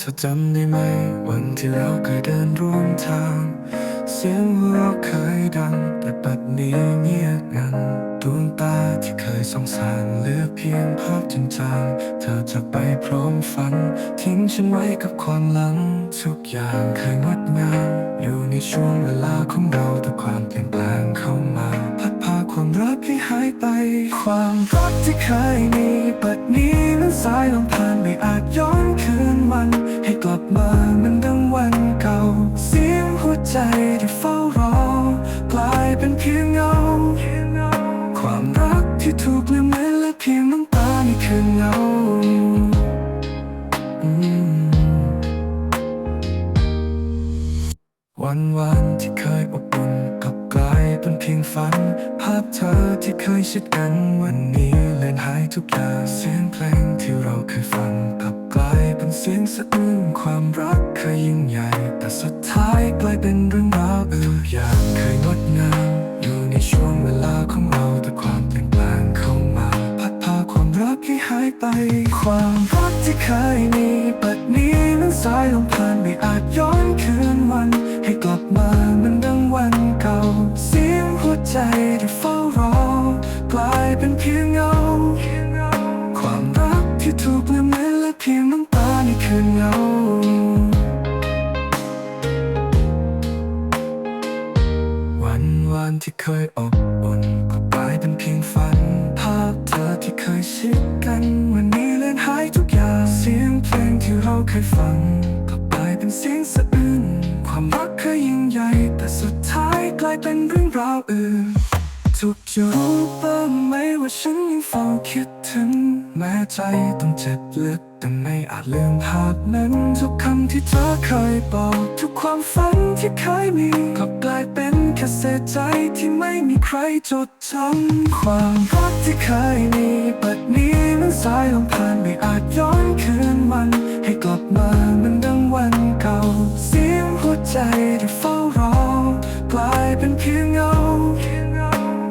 ธอจำได้ไหม วันที่เราเคยเดินร่วมทาง เสียงหัวเราเคยดัง แต่ปัดนี้เงียบงันดวงตาที่เคยสงสารเหลือเพียงภาพจางๆเธอจะไปพร้อมฝัน ทิ้งฉันไว้กับความหลัง ทุกอย่างเคยงดงามอยู่ในช่วงเวลาของเราแต่ความเปลี่ยนแปลงเข้ามา พัดพาความรักให้หายไป ความรักที่เคยมีปัดนี้นั้นสายลมผ่านไม่อาจย้อน ที่ถูกลืมเลือนและเพียงน้ำตาในคืนเงาวันวันที่เคยอบอุ่นกลับกลายเป็นเพียงฝัน ภาพเธอที่เคยชิดกันวันนี้เลือนหายทุกอย่างเสียงเพลงที่เราเคยฟังกลับกลายเป็นเสียงสะอื้นความรักเคยยิ่งใหญ่ แต่สุดท้ายกลายเป็นเรื่องราวเอออย่างเคย ไป ความรักที่เคยมีปัดนี้นั้นสายลมผ่านไม่อาจย้อนคืนวัน ให้กลับมาเหมันดังวันเก่า เสียงหัวใจที่เฝ้ารอกลายเป็นเพียงเงา ความรักที่ถูกลืมเลือนและเพียงน้ำตาในคืนเงาวันวันที่เคยอบอุ่นก็กลายเป็นเพียงฝัน ยฟังก็กลายเป็นเสียงสะอื้นความรักเคยยิ่งใหญ่แต่สุดท้ายกลายเป็นเรื่องราวอื่นทุกจะรู้บ้างไหมว่าฉันยังเฝ้าคิดถึง แม้ใจต้องเจ็บลึกแต่ไม่อาจลืมภาพนั้น ทุกคำที่เธอเคยบอก ทุกความฝันที่เคยมีกลับกลายเป็นแค่เศษใจที่ไม่มีใครจดจำความรักที่เคยมีปัดนี้นั้นสายลมผ่านไม่อาจย้อน เพียงเงา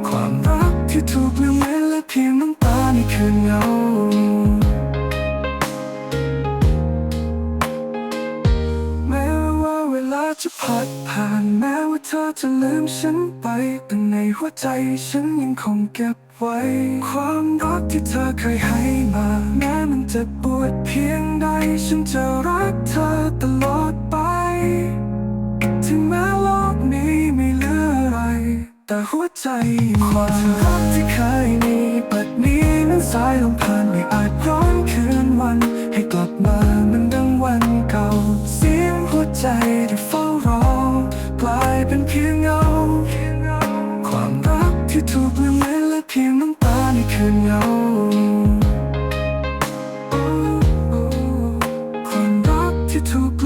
ความรักที่ถูกลืมเลือนและเพียงน้ำตาในคืนเงา แม้ว่าเวลาจะผ่านผ่านแม้ว่าเธอจะลืมฉันไป แต่ในหัวใจฉันยังคงเก็บไว้ ความรักที่เธอเคยให้มา แม้มันจะปวดเพียงใด ฉันจะรักเธอตลอดไป ใจความรักที่เคยมีปัดนี้นั้นสายลงผ่านไม่อาจย้อนคืนวัน ให้กลับมาเหมือนดังวันเก่า เสียงหัวใจที่เฝ้ารอกลายเป็นเพียงเงา ความรักที่ถูกลืมเลือและเพียงน้ำตาในคืนเงาความรักที่ถูก